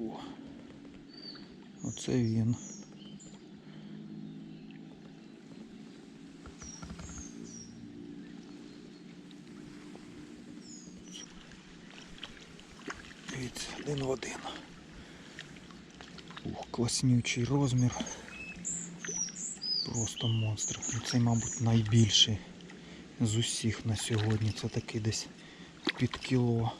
О, оце він. Дивіться, один в один. Ух, класнючий розмір. Просто монстр. Ну, Цей, мабуть, найбільший з усіх на сьогодні. Це такий десь під кіло.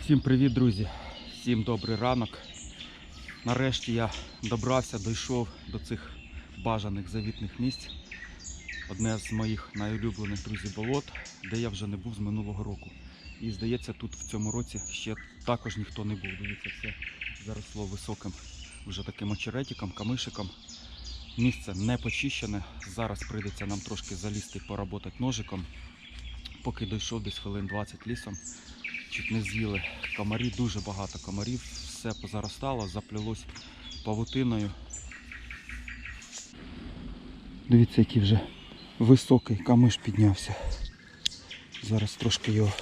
Всім привіт, друзі! Всім добрий ранок. Нарешті я добрався, дійшов до цих бажаних завітних місць. Одне з моїх найулюблених друзів болот, де я вже не був з минулого року. І здається, тут в цьому році ще також ніхто не був. Дивіться, все заросло високим вже таким очеретиком, камишиком. Місце не почищене. Зараз прийдеться нам трошки залізти, поработати ножиком. Поки дійшов десь хвилин 20 лісом, чуть не з'їли. Комарі, дуже багато комарів, все позаростало, заплілось павутиною. Дивіться, який вже високий камиш піднявся. Зараз трошки його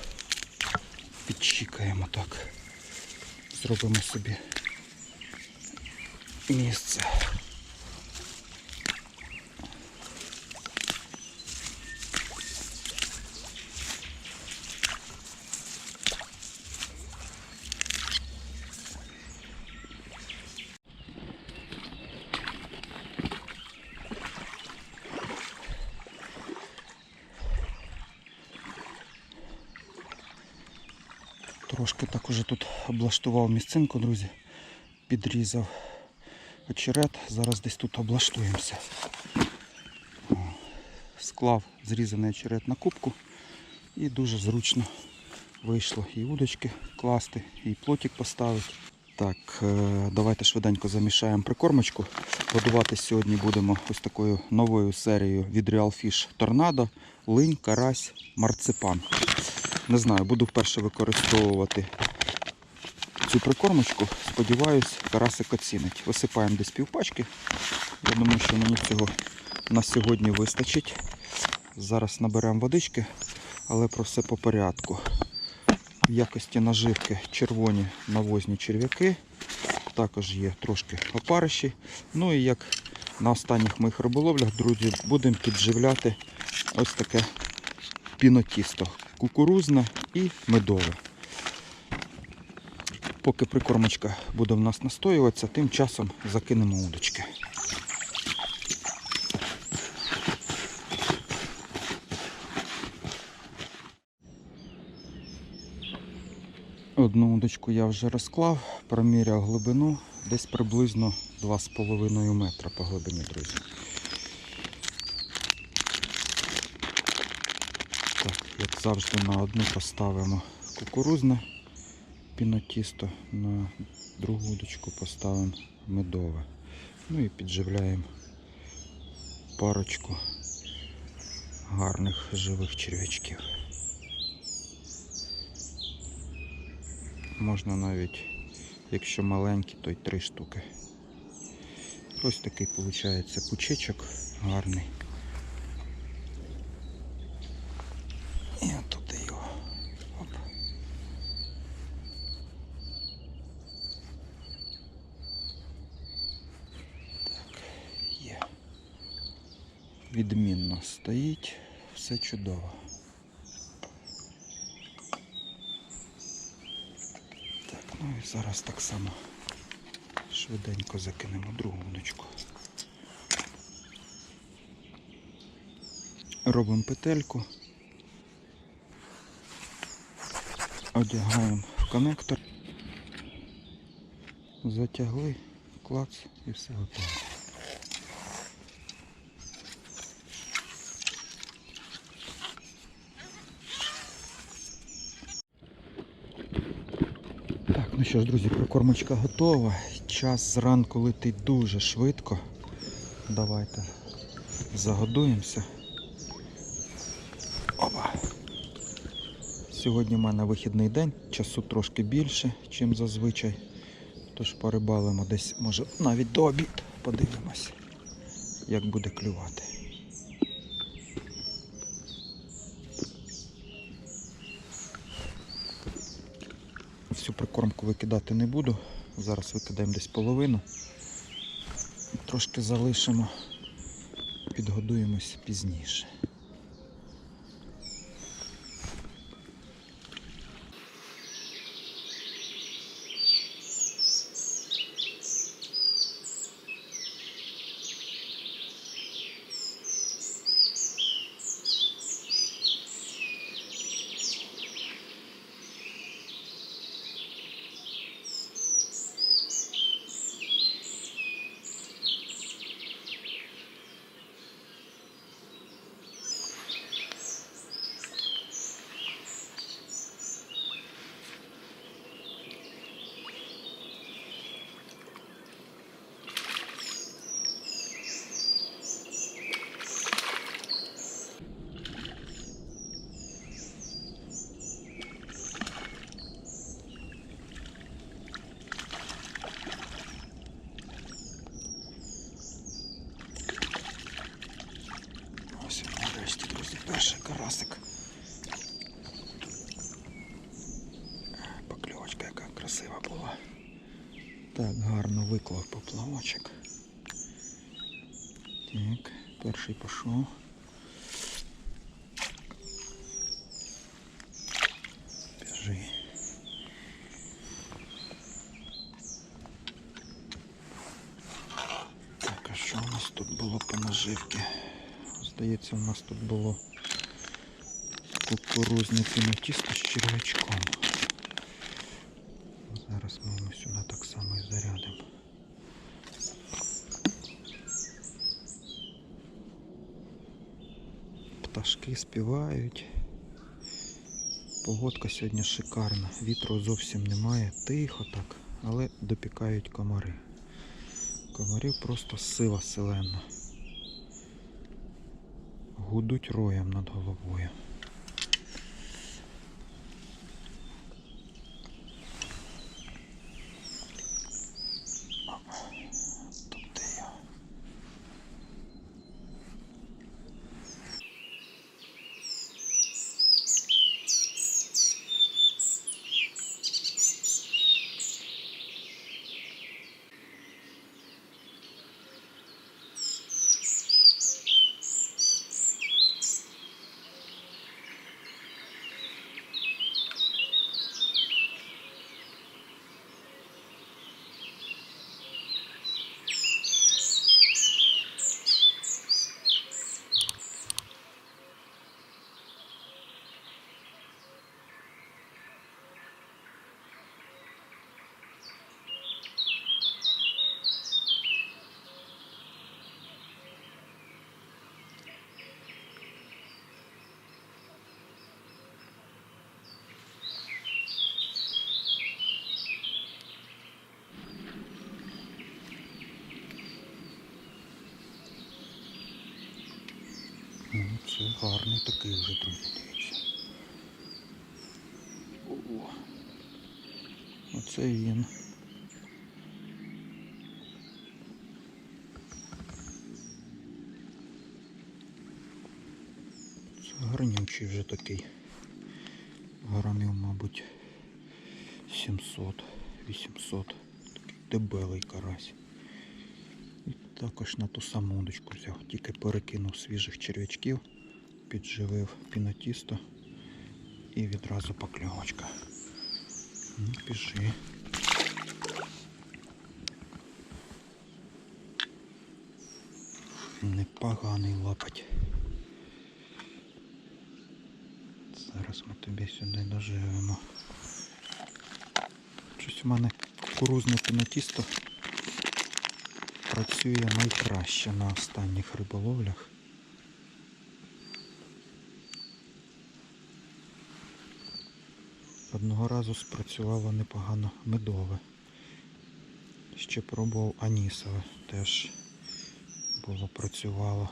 підчікаємо так. Зробимо собі місце. Трошки так уже тут облаштував місцинку, друзі. Підрізав очерет. Зараз десь тут облаштуємося. Склав зрізаний очерет на кубку і дуже зручно вийшло і удочки класти, і плотик поставити. Так, е, давайте швиденько замішаємо прикормочку. Годувати сьогодні будемо ось такою новою серією від Real Fish Tornado, линь, карась, марципан. Не знаю, буду вперше використовувати цю прикормочку. Сподіваюсь, карасик оцінить. Висипаємо десь півпачки. Я думаю, що мені цього на сьогодні вистачить. Зараз наберемо водички, але про все по порядку. В якості наживки червоні навозні черв'яки. Також є трошки опариші. Ну і як на останніх моїх риболовлях, друзі, будемо підживляти ось таке пінотісто. Кукурузне і медове. Поки прикормочка буде в нас настоюватися, тим часом закинемо удочки. Одну удочку я вже розклав, проміряв глибину, десь приблизно 2,5 метра по глибині, друзі. Так, як завжди на одну поставимо кукурузне пінотісто, на другу удочку поставимо медове. Ну і підживляємо парочку гарних живих черв'ячків. Можна навіть, якщо маленькі, то й три штуки. Ось такий виходить пучечок гарний. Все чудово. Так, ну і зараз так само швиденько закинемо другу удочку. Робимо петельку, одягаємо в коннектор, затягли, клац і все готово. Що ж, друзі, прикормочка готова. Час зранку летить дуже швидко. Давайте загодуємося. Опа. Сьогодні в мене вихідний день, часу трошки більше, ніж зазвичай. Тож порибалимо десь, може, навіть до обід. Подивимось, як буде клювати. Всю прикормку викидати не буду. Зараз викидаємо десь половину. Трошки залишимо, підгодуємось пізніше. Ось він нарешті, друзі, перший карасик. Покльовочка яка красива була. Так, гарно виклав поплавочок. Так, перший пішов. Біжи. Так, а що у нас тут було по наживці? Здається, у нас тут було кукурузне тісто з червячком. Зараз ми йому сюди так само і зарядимо. Пташки співають. Погодка сьогодні шикарна. Вітру зовсім немає. Тихо так, але допікають комари. Комарів просто сила селена. Гудуть роєм над головою. Гарний такий вже друзі, дивіться. О, оце він. Це гарнючий вже такий. Грамів, мабуть, 700, 800. Такий дебелий карась. І Також на ту саму удочку взяв, тільки перекинув свіжих черв'ячків, підживив пінотісто і відразу покльовочка. Ну, піши. Непоганий лапать. Зараз ми тобі сюди доживемо. Щось у мене кукурузне пінотісто працює найкраще на останніх риболовлях. Одного разу спрацювало непогано медове. Ще пробував анісове, теж було працювало.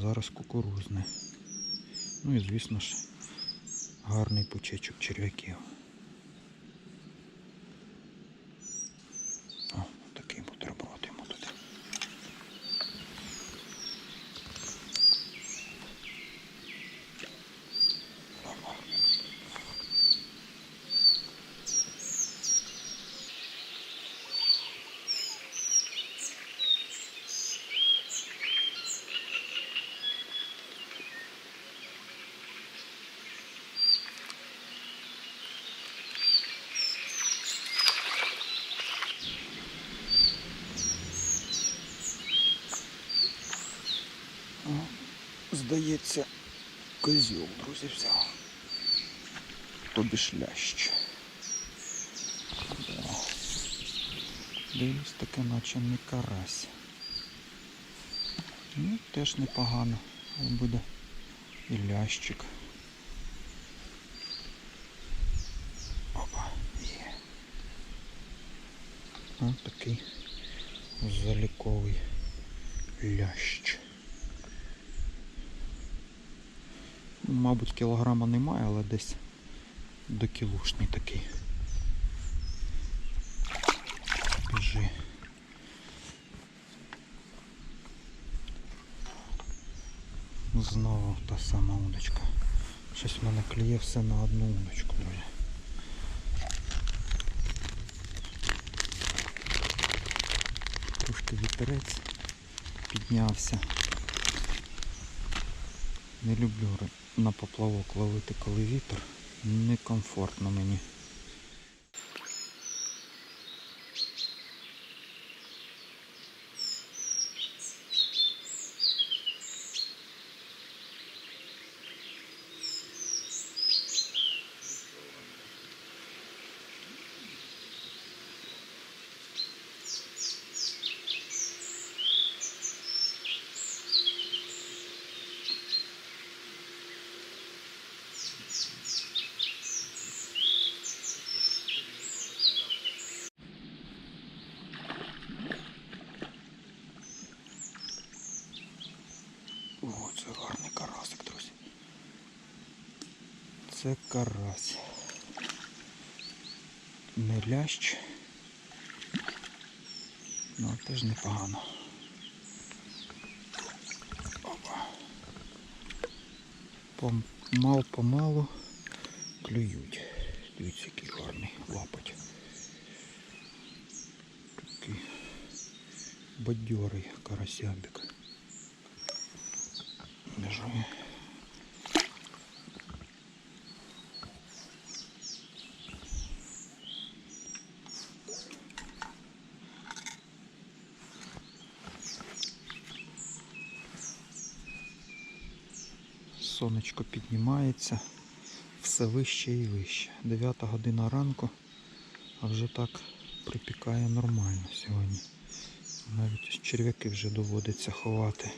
Зараз кукурузне. Ну і звісно ж гарний пучечок черв'яків. О, такий бутерброд йому туди. Опа. О, Здається, козюк, друзі, взяв. Тобі ж лящ. Да. Дивлюсь, таке наче не карась. Ну, теж непогано. Але Буде і лящик. Опа, є. Ось такий заліковий лящ. Мабуть, кілограма немає, але десь до кілушний такий. Біжи. Знову та сама удочка. Щось в мене клює все на одну удочку, друзі. Трошки вітерець піднявся. Не люблю ри- на поплавок ловити, коли вітер. Некомфортно мені. О, це гарний карасик, друзі. Це карась. Не лящ. Ну, теж непогано. Опа. Помал помалу клюють. Дивіться, який гарний лапоть. Такий бадьорий карасябик. Біжу. Піднімається все вище і вище. 9 година ранку, а вже так припікає нормально сьогодні. Навіть черв'яки вже доводиться ховати.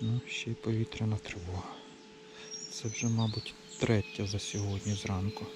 Ну, ще й повітряна тривога. Це вже, мабуть, третя за сьогодні зранку.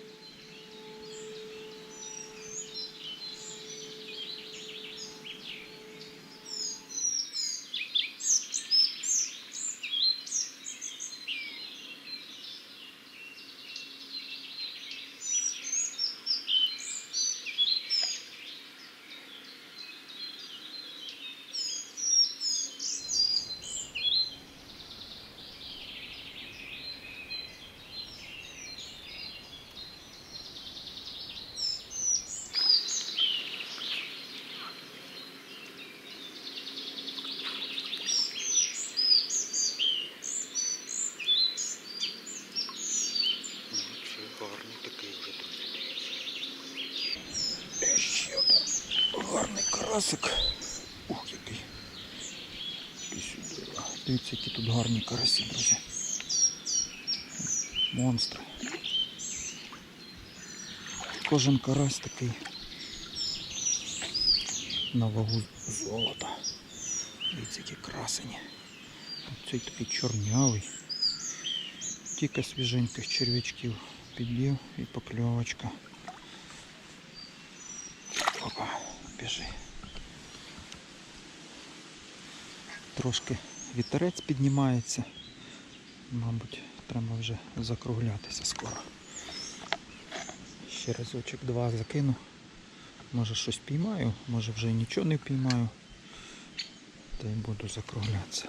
карасик. Ух, який. Іди сюди. Дивіться, які тут гарні карасі, друзі. Монстри. Кожен карась такий на вагу золота. Дивіться, які красені. Цей такий чорнявий. Тільки свіженьких черв'ячків підбив і покльовочка. Опа, біжи. Трошки вітерець піднімається. Мабуть, треба вже закруглятися скоро. Ще разочок два закину. Може щось піймаю, може вже нічого не піймаю. Та й буду закруглятися.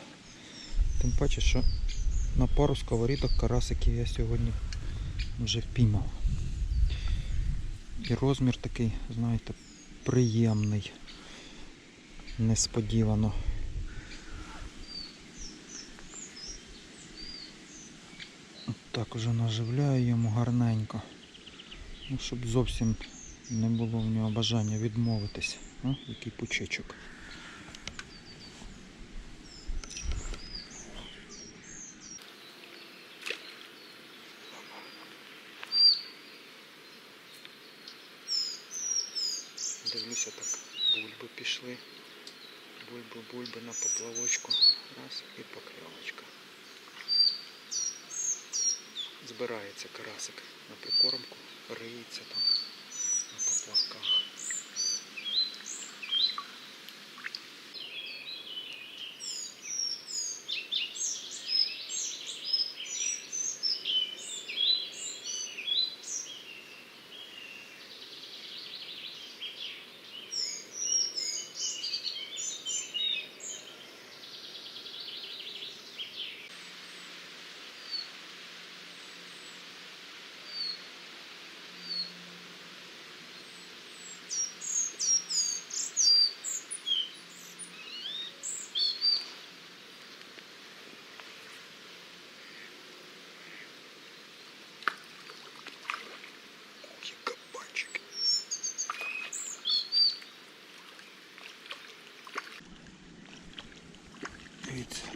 Тим паче, що на пару сковорідок карасиків я сьогодні вже впіймав. І розмір такий, знаєте, приємний. Несподівано. Так уже наживляю йому гарненько. Ну, щоб зовсім не було в нього бажання відмовитись. О, який пучечок. Дивлюся так, бульби пішли. Бульби, бульби на поплавочку. Раз і покльовочка. Збирається карасик на прикормку, риється там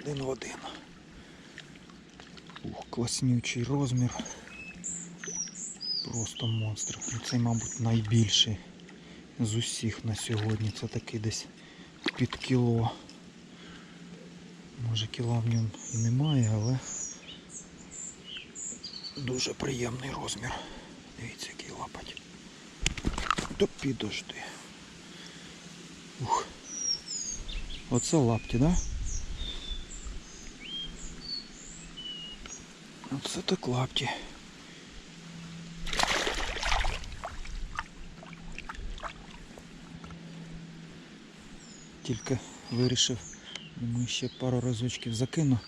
один в один. Ух, класнючий розмір. Просто монстр. Ну, Цей, мабуть, найбільший з усіх на сьогодні. Це такий десь під кіло. Може кіла в ньому і немає, але дуже приємний розмір. Дивіться, який лапать. То підожди. Ух. Оце лапті, да? Оце так лапті. Тільки вирішив, думаю, ще пару разочків закину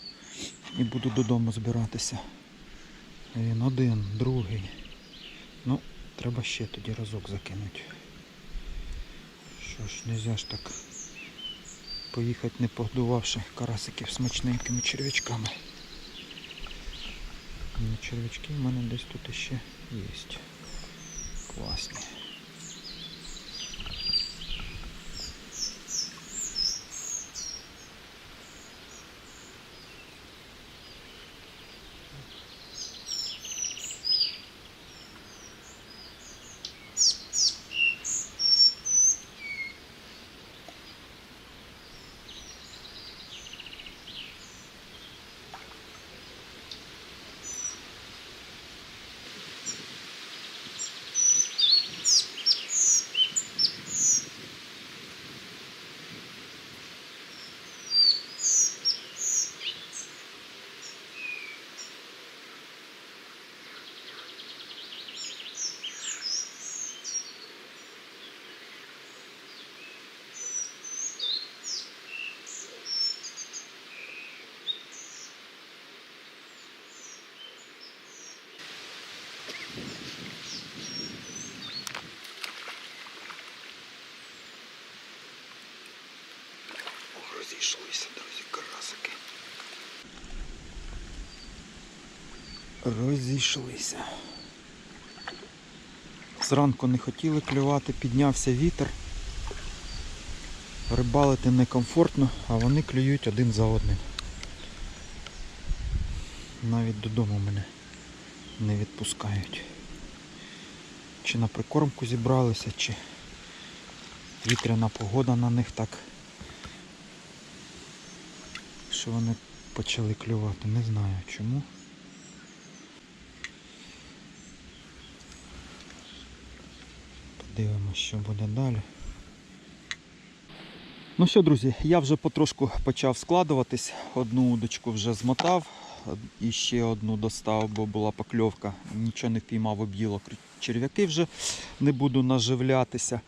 і буду додому збиратися. Він один, другий. Ну, треба ще тоді разок закинути. Що ж, нельзя ж так поїхати не погодувавши карасиків смачненькими черв'ячками. Черв'ячки в мене десь тут ще є. Класні. Розійшлися, друзі, карасики. Розійшлися. Зранку не хотіли клювати, піднявся вітер. Рибалити некомфортно, а вони клюють один за одним. Навіть додому мене не відпускають. Чи на прикормку зібралися, чи вітряна погода на них так. Що вони почали клювати, не знаю чому. Подивимось, що буде далі. Ну що, друзі, я вже потрошку почав складуватись. Одну удочку вже змотав, і ще одну достав, бо була покльовка. Нічого не впіймав об'їло черв'яки вже не буду наживлятися.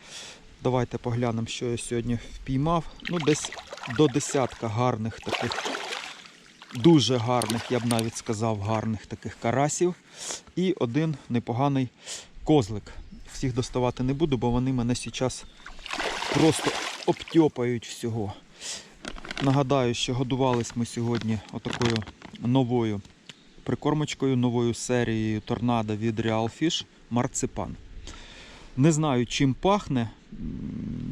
Давайте поглянемо, що я сьогодні впіймав. Ну, десь до десятка гарних таких, дуже гарних, я б навіть сказав, гарних таких карасів. І один непоганий козлик. Всіх доставати не буду, бо вони мене зараз просто обтьопають всього. Нагадаю, що годувались ми сьогодні отакою новою прикормочкою, новою серією торнадо від Real Fish марципан. Не знаю, чим пахне.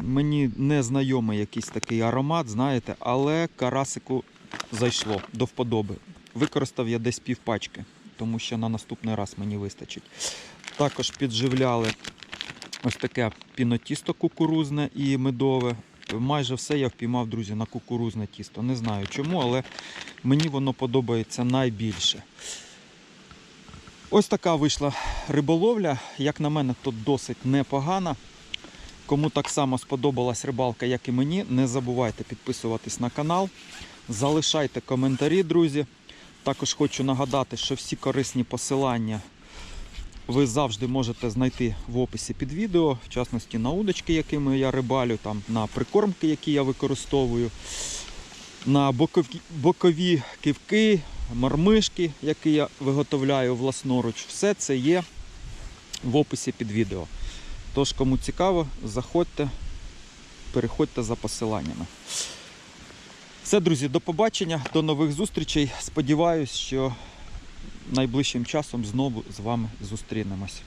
Мені не знайомий якийсь такий аромат, знаєте, але карасику зайшло до вподоби. Використав я десь півпачки, тому що на наступний раз мені вистачить. Також підживляли ось таке пінотісто кукурузне і медове. Майже все я впіймав, друзі, на кукурузне тісто. Не знаю чому, але мені воно подобається найбільше. Ось така вийшла риболовля. Як на мене, то досить непогана. Кому так само сподобалась рибалка, як і мені, не забувайте підписуватись на канал. Залишайте коментарі, друзі. Також хочу нагадати, що всі корисні посилання ви завжди можете знайти в описі під відео, в частності на удочки, якими я рибалю, там, на прикормки, які я використовую, на бокові, бокові кивки, мармишки, які я виготовляю власноруч. Все це є в описі під відео. Тож, кому цікаво, заходьте, переходьте за посиланнями. Все, друзі, до побачення, до нових зустрічей. Сподіваюсь, що найближчим часом знову з вами зустрінемось.